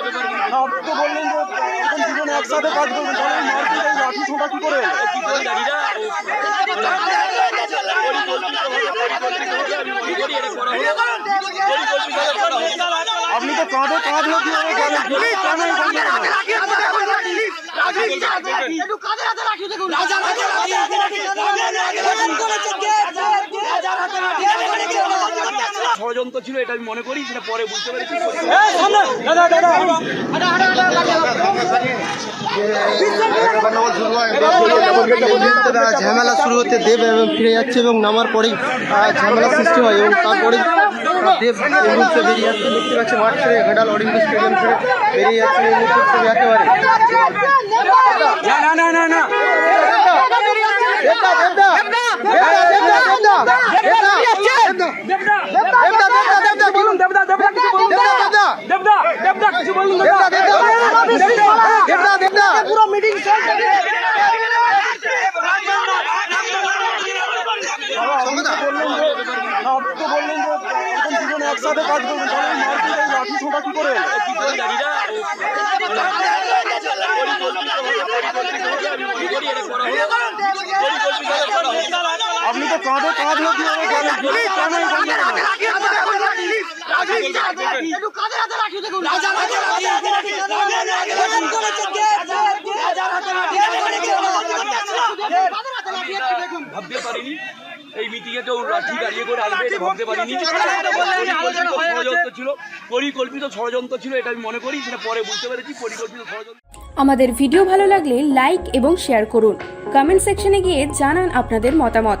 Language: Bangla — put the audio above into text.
তো একসাথে কাজ করবেন তাহলে এই মারপিট কি করে আপনি তো কাঁধে কাঁধ লোক রাখি ষড়যন্ত্র ছিল এটা আমি মনে করি সেটা পরে বুঝতে পারি ঝামেলা শুরু হতে দেব এবং ফিরে যাচ্ছে এবং নামার পরেই ঝামেলা সৃষ্টি হয় এবং তারপরে দেব এই মুহূর্তে বেরিয়ে যাচ্ছে দেখতে পাচ্ছে মাঠ ছেড়ে ঘাটাল অলিম্পিক স্টেডিয়াম ছেড়ে বেরিয়ে যাচ্ছে এই মুহূর্তে একেবারে না না না না আপনি তো কাঁধে কাঁধ লাগিয়ে কেন ভাবতে পারিনি এই মিটিং কেউ লাঠি দাঁড়িয়ে করে আসবে এটা ভাবতে পারিনি পরিকল্পিত ষড়যন্ত্র ছিল পরিকল্পিত ষড়যন্ত্র ছিল এটা আমি মনে করি সেটা পরে বুঝতে পেরেছি পরিকল্পিত ষড়যন্ত্র আমাদের ভিডিও ভালো লাগলে লাইক এবং শেয়ার করুন কমেন্ট সেকশনে গিয়ে জানান আপনাদের মতামত